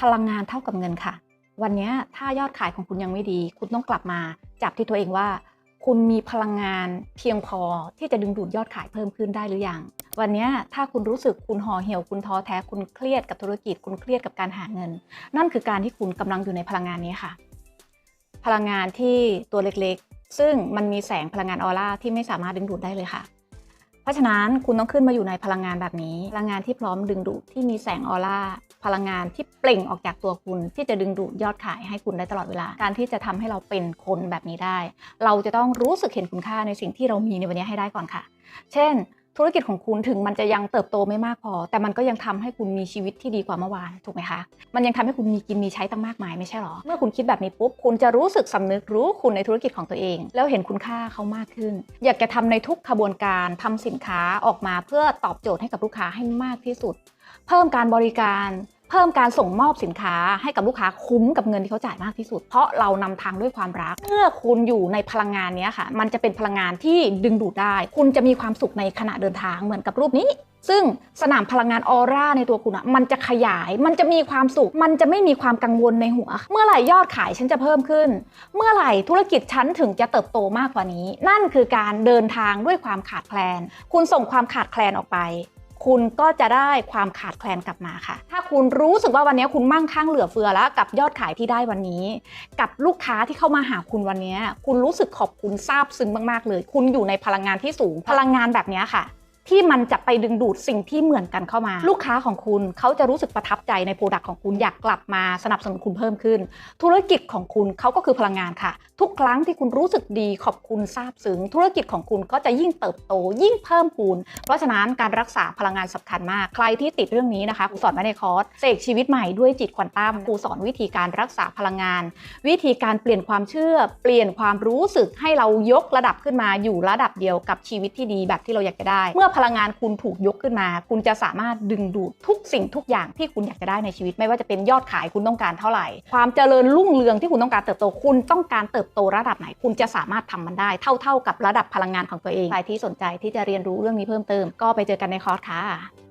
พลังงานเท่ากับเงินค่ะ วันนี้ถ้ายอดขายของคุณยังไม่ดี คุณต้องกลับมาจับที่ตัวเองว่า คุณมีพลังงานเพียงพอที่จะดึงดูดยอดขายเพิ่มขึ้นได้หรือยัง วันนี้ถ้าคุณรู้สึกคุณห่อเหี่ยวคุณท้อแท้คุณเครียดกับธุรกิจ คุณเครียดกับการหาเงิน นั่นคือการที่คุณกำลังอยู่ในพลังงานนี้ค่ะ พลังงานที่ตัวเล็กๆ ซึ่งมันมีแสงพลังงานออร่าที่ไม่สามารถดึงดูดได้เลยค่ะ เพราะฉะนั้นคุณต้องขึ้นมาอยู่ในพลังงานแบบนี้ พลังงานที่พร้อมดึงดูดที่มีแสงออร่าพลังงานที่เปล่งออกจากตัวคุณ ที่จะดึงดูดยอดขายให้คุณได้ตลอดเวลา การที่จะทำให้เราเป็นคนแบบนี้ได้ เราจะต้องรู้สึกเห็นคุณค่าในสิ่งที่เรามีในวันนี้ให้ได้ก่อนค่ะ เช่น ธุรกิจของคุณถึงมันจะยังเติบโตไม่มากพอ แต่มันก็ยังทำให้คุณมีชีวิตที่ดีกว่าเมื่อวานถูกไหมคะ มันยังทำให้คุณมีกินมีใช้ตั้งมากมายไม่ใช่หรอ เมื่อคุณคิดแบบนี้ปุ๊บคุณจะรู้สึกสำนึกรู้คุณในธุรกิจของตัวเอง แล้วเห็นคุณค่าเขามากขึ้น อยากจะทำในทุกขบวนการทำสินค้าออกมาเพื่อตอบโจทย์ให้กับลูกค้าให้มากที่สุด เพิ่มการบริการ เพิ่มการส่งมอบสินค้าให้กับลูกค้าคุ้มกับเงินที่เขาจ่ายมากที่สุด เพราะเรานำทางด้วยความรัก เมื่อคุณอยู่ในพลังงานนี้ค่ะ มันจะเป็นพลังงานที่ดึงดูดได้ คุณจะมีความสุขในขณะเดินทางเหมือนกับรูปนี้ ซึ่งสนามพลังงานออร่าในตัวคุณอะมันจะขยาย มันจะมีความสุข มันจะไม่มีความกังวลในหัว เมื่อไหร่ยอดขายฉันจะเพิ่มขึ้น เมื่อไหร่ธุรกิจฉันถึงจะเติบโตมากกว่านี้ นั่นคือการเดินทางด้วยความขาดแคลน คุณส่งความขาดแคลนออกไป คุณก็จะได้ความขาดแคลนกลับมาค่ะ ถ้าคุณรู้สึกว่าวันนี้คุณมั่งคั่งเหลือเฟือแล้วกับยอดขายที่ได้วันนี้ กับลูกค้าที่เข้ามาหาคุณวันนี้ คุณรู้สึกขอบคุณซาบซึ้งมากๆเลย คุณอยู่ในพลังงานที่สูงพลังงานแบบนี้ค่ะ ที่มันจะไปดึงดูดสิ่งที่เหมือนกันเข้ามา ลูกค้าของคุณเขาจะรู้สึกประทับใจในโปรดักต์ของคุณอยากกลับมาสนับสนุนคุณเพิ่มขึ้น ธุรกิจของคุณเขาก็คือพลังงานค่ะ ทุกครั้งที่คุณรู้สึกดีขอบคุณซาบซึ้งธุรกิจของคุณก็จะยิ่งเติบโต ยิ่งเพิ่มพูน เพราะฉะนั้นการรักษาพลังงานสำคัญมาก ใครที่ติดเรื่องนี้นะคะครูสอนไว้ในคอร์สเสกชีวิตใหม่ด้วยจิตควอนตัมครูสอนวิธีการรักษาพลังงาน วิธีการเปลี่ยนความเชื่อ เปลี่ยนความรู้สึกให้เรายกระดับขึ้นมาอยู่ระดับเดียวกับชีวิตที่ดีแบบที่เราอยากจะได้เมื่อพลังงานคุณถูกยกขึ้นมา คุณจะสามารถดึงดูดทุกสิ่งทุกอย่างที่คุณอยากจะได้ในชีวิต ไม่ว่าจะเป็นยอดขายคุณต้องการเท่าไหร่ ความเจริญรุ่งเรืองที่คุณต้องการเติบโตคุณต้องการเติบโตระดับไหน คุณจะสามารถทำมันได้เท่าๆกับระดับพลังงานของตัวเองใครที่สนใจที่จะเรียนรู้เรื่องนี้เพิ่มเติมก็ไปเจอกันในคอร์สค่ะ